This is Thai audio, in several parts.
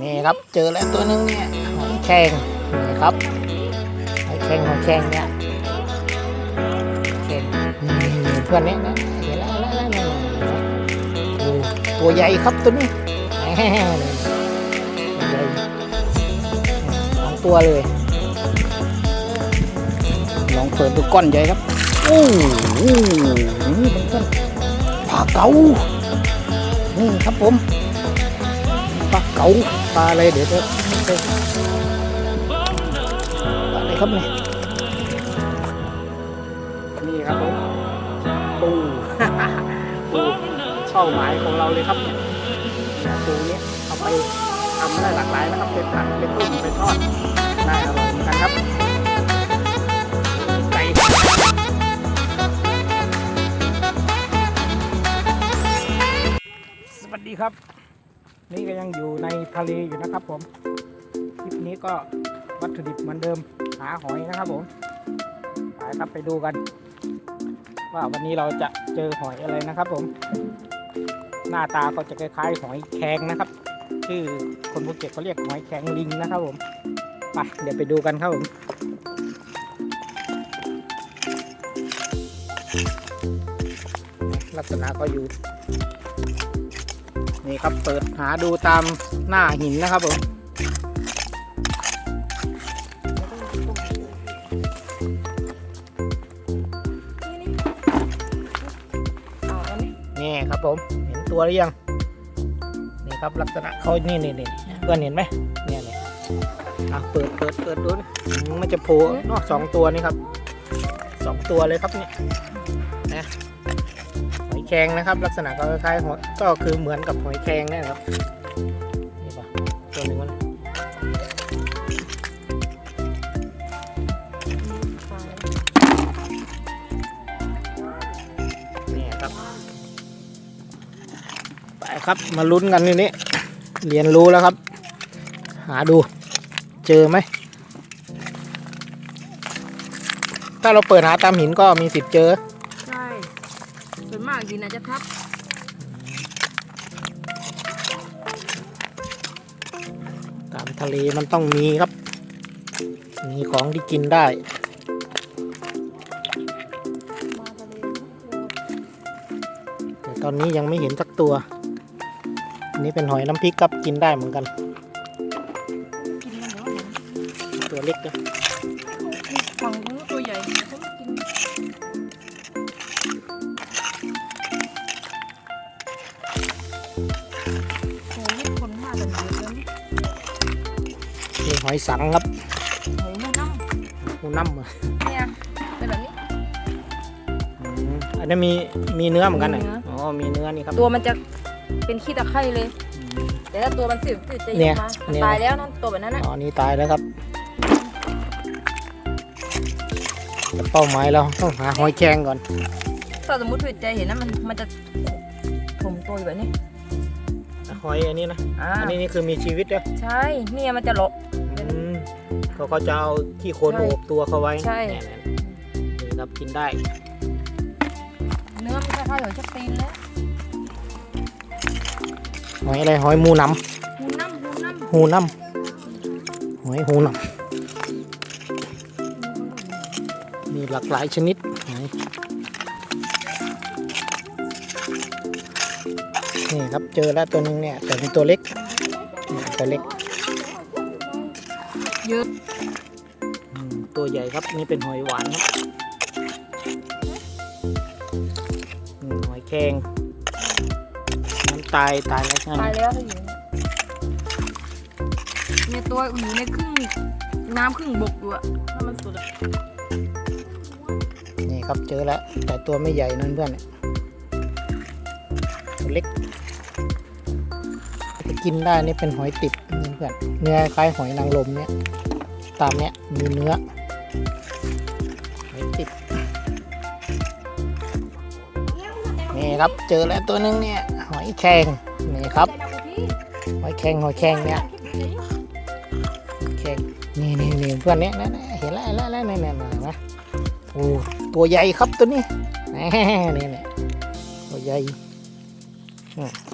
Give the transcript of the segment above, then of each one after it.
นี่ครับเจอแล้วตัวหนึงเนี่ยหอยแครงนี่ครับหอยแครงหอยแครงเนี่ยเพื่อนเนี่ยนะเห็นแล้วแล้วแล้วแล้วโอ้ตัวใหญ่ครับตัวนี้แหมตัวใหญ่สองตัวเลยลองเปิดดูก้อนใหญ่ครับโอ้โหนี่เป็นก้อนปลาเก๋านี่ครับผม ปลาอะไรเดี๋ยวจะไม่ใช่ปลาอะไรครับเนี่ยนี่ครับผมปูปูเป้าหมายของเราเลยครับเนี่ยเนี่ยปูเนี้ยเอาไปทำได้หลากหลายนะครับเป็นผัดเป็นต้มเป็นทอดได้อร่อยเหมือนกันครับไก่สวัสดีครับ นี่ก็ยังอยู่ในทะเลอยู่นะครับผมคลิปนี้ก็วัตถุดิบเหมือนเดิมหาหอยนะครับผมไปครับไปดูกัน ว่าวันนี้เราจะเจอหอยอะไรนะครับผม หน้าตาก็จะคล้ายๆหอยแครงนะครับ ชื่อคนภูเก็ตเขาเรียกหอยแครงลิงนะครับผมไปเดี๋ยวไปดูกันครับผมลักษณะก็อยู่ นี่ครับเปิดหาดูตามหน้าหินนะครับผมนี่ครับผมเห็นตัวหรือยังนี่ครับลักษณะเขานี่นี่นี่เพื่อนเห็นไหมเนี่ยเนี่ยอะเปิดเปิดเปิดดูนี่มันจะโผล่นอกสองตัวนี่ครับสองตัวเลยครับเนี่ยนะหอยแครงนะครับ ลักษณะก็คล้ายๆหอย ก็คือเหมือนกับหอยแครงนยนะครับนี่ปะตัวหนึ่งมันนี่ครับ ไปครับมาลุ้นกันทีนี้ เรียนรู้แล้วครับ หาดูเจอไหม ถ้าเราเปิดหาตามหินก็มีสิทธิ์เจอ ใช่ส่วนมากดินอาจจะทับะเลมันต้องมีครับ มีของที่กินได้ แต่ตอนนี้ยังไม่เห็นสักตัว อันนี้เป็นหอยน้ำพริกครับกินได้เหมือนกันกินมันเดี๋ยวเห็นตัวเล็กนะ อยสังครับหอยมูน้หูน้ำอะำเนี่ยเป็นแบบนี้ อืมอันนี้มีมีเนื้อเหมือนกันเหรอมีเนื้ออ๋ อ๋อมีเนื้อนี่ครับตัวมันจะเป็นขี้ตะไคร่เลย อืม แต่ถ้าตัวมันสิวติดจะเนี่ยัยงมามันเนี่ย ตายแล้วนั่นตัวแบบนั้นนะอ๋อนี่ตายแล้วครับแต่เป้าหมายเราต้องหาหอยแครงก่อนถ้าสมมติติดใจเห็นนะมันมันจะผมตัวอยู่แบบนี้หอยอันนี้นะอ่าอันนี้นี่คือมีชีวิตด้วยใช่เนี่ยมันจะหลบอืม เขาก็จะเอาที่โคนใช่โอบตัวเขาไว้ใช่ เนี่ยเนี่ยนี่ครับกินได้ เนื้อมันคล้ายๆหอยชักตีนแล้วหอยอะไรหอยมูน้หูน้ำหูน้ำำหูน้ำหอยหูน้ำมีหลากหลายชนิดหอยนี่ครับเจอแล้วตัวหนึงเนี่ยแต่เป็นตัวเล็กเนี่ยตัวเล็ก เยอะอืมตัวใหญ่ครับนี่เป็นหอยหวานครับอืมหอยแครงน้ำตายตายแล้วใช่ไหมตายแล้วถ้าอยู่เนี่ยตัวอยู่ในครึ่งน้ำครึ่งบกอยู่อะถ้ามันสุดอะนี่ครับเจอแล้ว แต่ตัวไม่ใหญ่นั่นเพื่อนเนี่ยตัวเล็กจะกินได้นี่เป็นหอยติบนั่นเพื่อนเนื้อคล้ายหอยนางรมเนี่ย ตามเนี้ยมีเนื้อติบนี่ครับเจอแล้วตัวหนึงเนี่ยหอยแครงนี่ครับหอยแครงหอยแครงเนี่ยแครงนี่นี่นี่เพื่อนเนี้ยนะนะเห็นแล้วแล้วแล้วนี่นี่นี่เห็นไหมโอ้ตัวใหญ่ครับตัวนี้นี่นี่ตัวใหญ่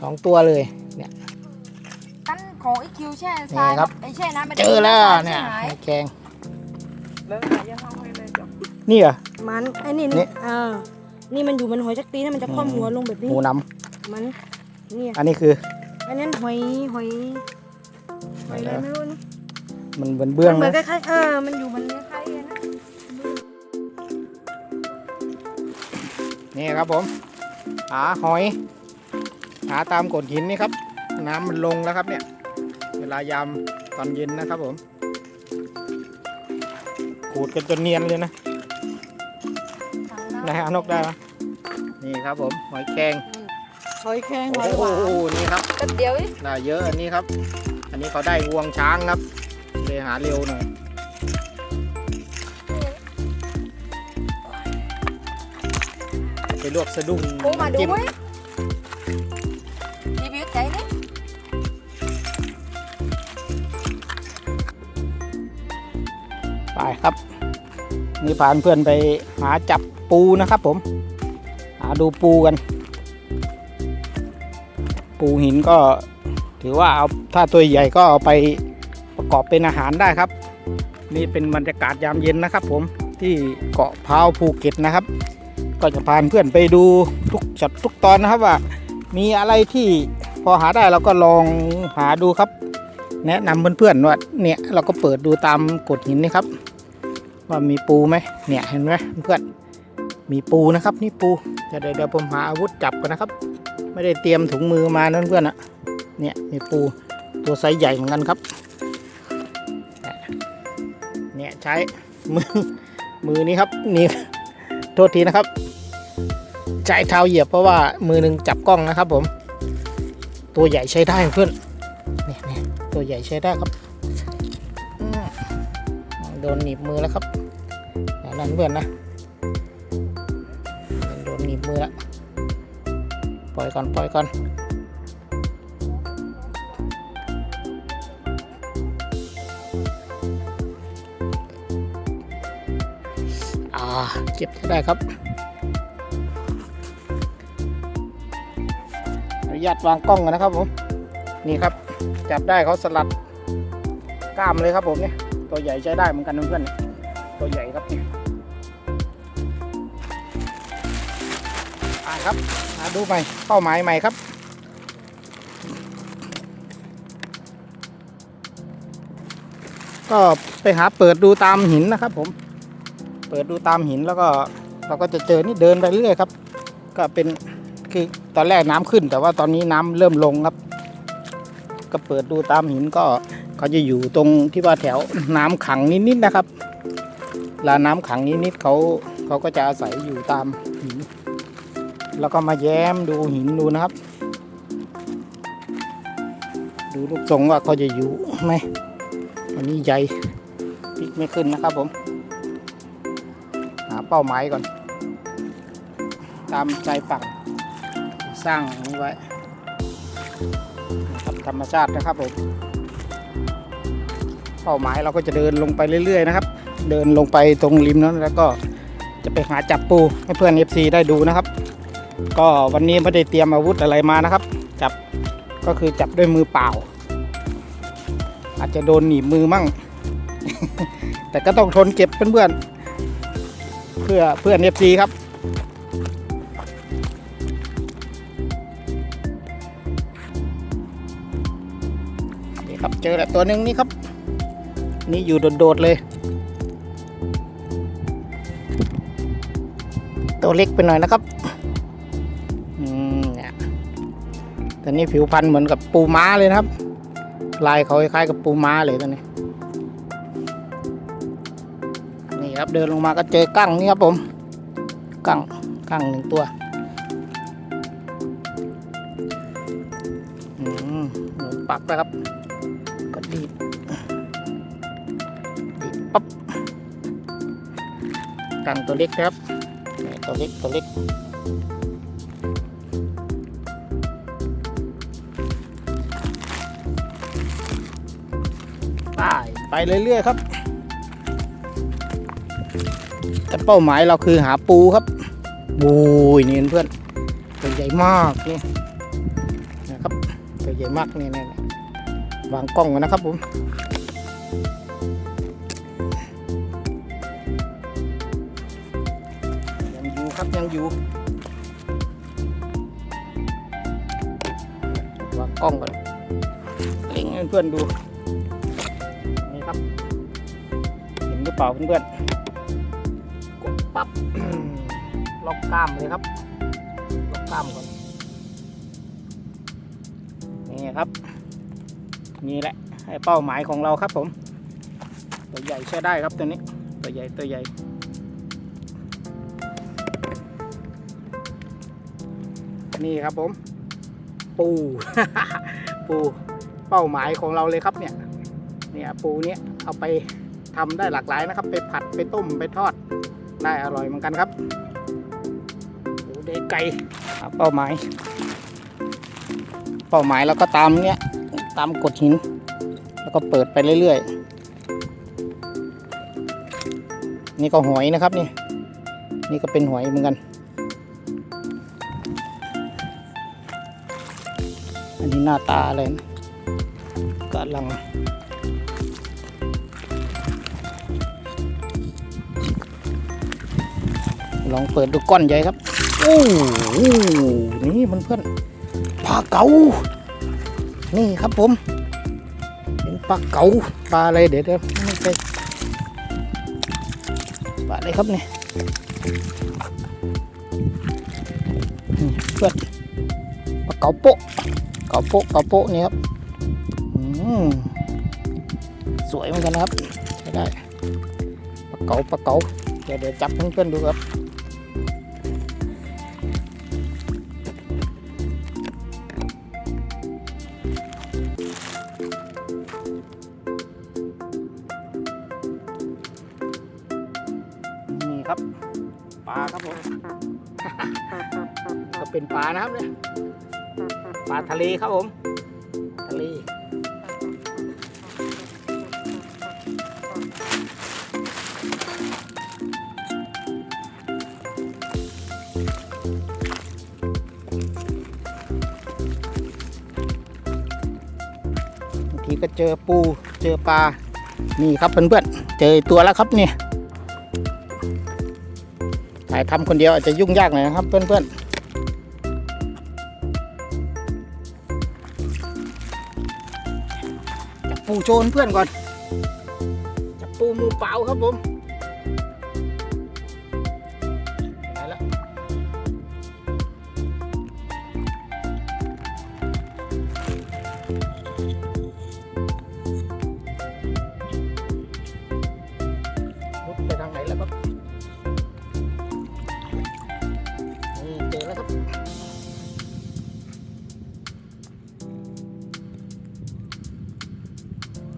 สองตัวเลย เนี่ยอันขอของไอคิวแช่ทรายนี่ครับ ไอแช่น้ำไปเจอแล้วทรายเนี่ยหายหอยแครงเลิกหายังเอาให้เลยจ้ะนี่เหรอ มันไอ้นี่นี่ นี่อ่านี่มันอยู่มันหอยจักตีนะมันจะคว่ำหัวลงแบบนี้หมูน้มันเนี่ยำอันนี้คืออันนั้นหอยหอยหอยอะไรไม่รู้นะมันเหมือนเบื้องมันเหมือนนะคล้ายๆเออมันอยู่มันคล้ายๆกันนะนี่ครับผมหาหอย หาตามโขดหินนี่ครับ น้ำมันลงแล้วครับเนี่ยเว ลายามตอนเย็นนะครับผม ขูดกันจนเนียนเลยนะนะฮะนกได้ไหมนี่ครับผมหอยแครงหอยแครงหโอ้อยหโหวานนี่ครับแป๊บเดียวอีกได้เยอะอันนี้ครับ อันนี้เขาได้งวงช้างครับเลยหาเร็วหน่อยไปลวกสะดุ้งโอ้มาดู นี่พาเพื่อนไปหาจับปูนะครับผม หาดูปูกัน ปูหินก็ถือว่าเอาถ้าตัวใหญ่ก็เอาไปประกอบเป็นอาหารได้ครับ นี่เป็นบรรยากาศยามเย็นนะครับ ผมที่เกาะพาวภูเก็ตนะครับ ก็จะพาเพื่อนไปดูทุกช็อตทุกตอนนะครับว่า มีอะไรที่พอหาได้เราก็ลองหาดูครับ แนะนำเพื่อนๆว่าเนี่ยเราก็เปิดดูตามกดหินนี่ครับ ว่ามีปูไหมเนี่ยเห็นไหมเพื่อนมีปูนะครับ นี่ปูเดี๋ยวเดี๋ยวผมหาอาวุธจับกันนะครับ ไม่ได้เตรียมถุงมือมานั่นเพื่อนอะเนี่ยมีปูตัวไซส์ใหญ่เหมือนกันครับ เนี่ยใช้มือมือนี้ครับนี่โทษทีนะครับใช้เท้าเหยียบเพราะว่ามือหนึ่งจับกล้องนะครับผม ตัวใหญ่ใช้ได้เพื่อนเนี่ยเนี่ยตัวใหญ่ใช้ได้ครับ โดนหนีบมือแล้วครับอย่านั้นเพื่อนนะโดนหนีบมือแล้วปล่อยก่อนปล่อยก่อนอ่าเก็บได้ครับอนุญาตวางกล้องกันนะครับผมนี่ครับ จับได้เขาสลัดกล้ามเลยครับผมเนี่ย ตัวใหญ่ใช้ได้เหมือนกันเพื่อนๆตัวใหญ่ครับเนี่ยอ่าครับมาดูใหม่เป้าหมายใหม่ครับก็ไปหาเปิดดูตามหินนะครับผม เปิดดูตามหินแล้วก็เราก็จะเจอนี่เดินไปเรื่อยครับ ก็เป็นคือตอนแรกน้ำขึ้น แต่ว่าตอนนี้น้ำเริ่มลงครับ ก็เปิดดูตามหินก็ เขาจะอยู่ตรงที่ว่าแถวน้ำขังนิดๆนะครับลาน้ำขังนิดๆเขาเขาก็จะอาศัยอยู่ตามหินแล้วก็มาแย้มดูหินดูนะครับ ดูรูปทรงว่าเขาจะอยู่ไหมอันนี้ใหญ่พิกไม่ขึ้นนะครับผม หาเป้าหมายก่อน ตามใจฝั่งสร้างนี้ไว้ธรรมชาตินะครับผม เป้าหมายเราก็จะเดินลงไปเรื่อยๆนะครับ เดินลงไปตรงริมนั้นแล้วก็จะไปหาจับปูให้เพื่อน FC ได้ดูนะครับ ก็วันนี้ไม่ได้เตรียมอาวุธอะไรมานะครับ จับก็คือจับด้วยมือเปล่า อาจจะโดนหนีบมือมั่ง แต่ก็ต้องทนเก็บเพื่อนๆเพื่อเพื่อน FC ครับนี่ครับเจอแล้วตัวหนึ่งนี่ครับ นี่อยู่โดดๆเลย ตัวเล็กไปหน่อยนะครับอืมเนี่ยแต่นี่ผิวพันธุ์เหมือนกับปูม้าเลยนะครับ ลายเขาคล้ายๆกับปูม้าเลยตัวนี้ นี่ครับเดินลงมาก็เจอกั้งนี่ครับผม กั้งกั้งหนึ่งตัวอืมปักนะครับังตัวเล็กครับตัวเล็กตัวเล็กไปไปเรื่อยๆครับ แต่เป้าหมายเราคือหาปูครับโอ้ยนี่เพื่อนตัวใหญ่มากนี่นะครับตัวใหญ่มากนี่นี่วางกล้องก่อนนะครับผม วางกล้องก่อนเล็งให้เพื่อนดู นี่ครับ เห็นหรือเปล่าเพื่อนๆกดปั๊บล็อกกล้ามเลยครับล็อกกล้ามก่อน นี่ครับ นี่แหละให้เป้าหมายของเราครับผม ตัวใหญ่ใช้ได้ครับตัวนี้ ตัวใหญ่ตัวใหญ่ นี่ครับผม ปู ปูเป้าหมายของเราเลยครับเนี่ย เนี่ยปูเนี้ยเอาไปทำได้หลากหลายนะครับ ไปผัดไปต้มไปทอดได้อร่อยเหมือนกันครับปูเดไก่อ่เป้าหมาย เป้าหมายแล้วก็ตามเนี้ยตามกดหิน แล้วก็เปิดไปเรื่อยๆ นี่ก็หอยนะครับนี่ นี่ก็เป็นหอยเหมือนกัน อันนี้หน้าตาอะไรนะกำลังลองเปิดดูก้อนใหญ่ครับ โอ้โหนี่มันเพื่อนปลาเก๋า นี่ครับผม เป็นปลาเก๋าปลาอะไรเดี๋ยวเดี๋ยวไม่ใช่ปลาอะไรครับเนี่ยเพื่อนปลาเก๋าโปะ ก๋าโปะเก๋าโปะนี่ครับอืมสวยเหมือนกันนะครับได้ปลาเก๋าปลาเก๋าเดี๋ยวเดี๋ยวจับเพื่อนๆดูครับนี่ครับปลาครับผมก็เป็นปลานะครับเนี่ย ปลาทะเลครับผม ทะเลบางทีก็เจอปูเจอปลา นี่ครับเพื่อนๆ เจอตัวแล้วครับเนี่ยถ่ายทำคนเดียวอาจจะยุ่งยากหน่อยนะครับเพื่อนๆ ปูโชนเพื่อนก่อนจับปูมือเปล่าครับผม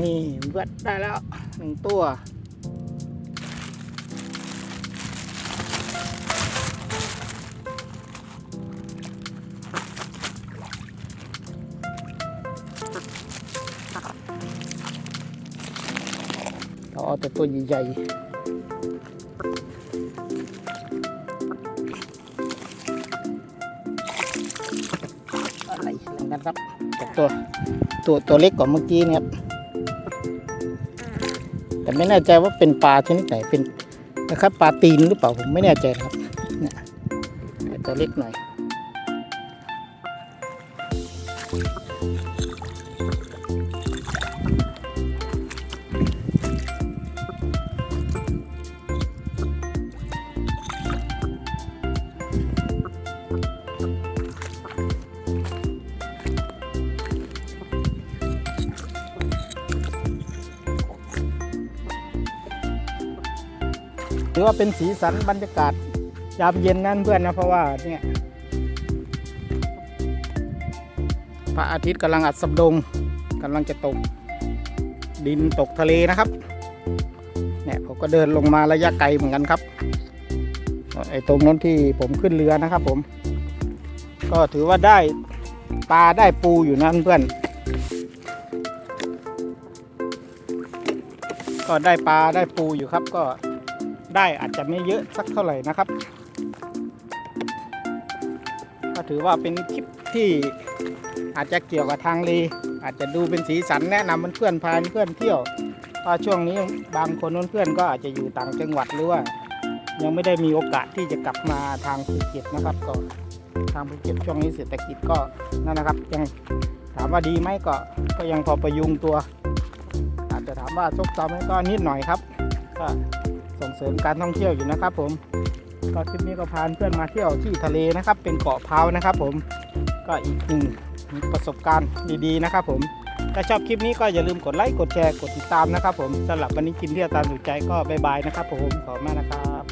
นี่เวดได้แล้วหนึ่งตัว เราเอาแต่ตัวใหญ่อะไรนกันครับต่ตัวตัวตัวเล็กกว่าเมื่อกี้เนี่ยครับ แต่ไม่แน่ใจว่าเป็นปลาชนิดไหนเป็นนะครับปลาตีนหรือเปล่าผมไม่แน่ใจครับเนี่ยแต่ตัวเล็กหน่อย ถือว่าเป็นสีสันบรรยากาศยามเย็นนั่นเพื่อนนะเพราะว่าเนี่ยพระอาทิตย์กำลังอัดสับดงกำลังจะตก ดินตกทะเลนะครับเนี่ยผมก็เดินลงมาระยะไกลเหมือนกันครับไอ้ตรงนั้นที่ผมขึ้นเรือนะครับ ผม ก็ถือว่าได้ปลาได้ปูอยู่นั่นเพื่อนก็ได้ปลาได้ปูอยู่ครับ ก็ ได้อาจจะไม่เยอะสักเท่าไหร่นะครับ ก็ถือว่าเป็นคลิปที่อาจจะเกี่ยวกับทางเลอาจจะดูเป็นสีสันแนะนำเพื่อนพาเพื่อนเที่ยวพราะช่วงนี้บางคนเพื่อนก็อาจจะอยู่ต่างจังหวัดหรือว่า ยังไม่ได้มีโอกาสที่จะกลับมาทางภูเก็ตนะครับก็ทางภูเก็ตช่วงนี้เศรษฐกิจก็นั่นนะครับ ยังถามว่าดีไหมก็ก็ยังพอประยุงตัว อาจจะถามว่าซบเซาไหมก็นิดหน่อยครับก็ ส่งเสริมการท่องเที่ยวอยู่นะครับ ผมก็คลิปนี้ก็พาเพื่อนมาเที่ยวที่ทะเลนะครับ เป็นเกาะเพานะครับผมก็อีกหนึ่งประสบการณ์ดีๆนะครับ ผมถ้าชอบคลิปนี้ก็อย่าลืมกดไลค์กดแชร์กดติดตามนะครับ ผมสำหรับวันนี้กินเที่ยวตามสุขใจก็บายบายนะครับ ผมขอบคุณมากนะครับ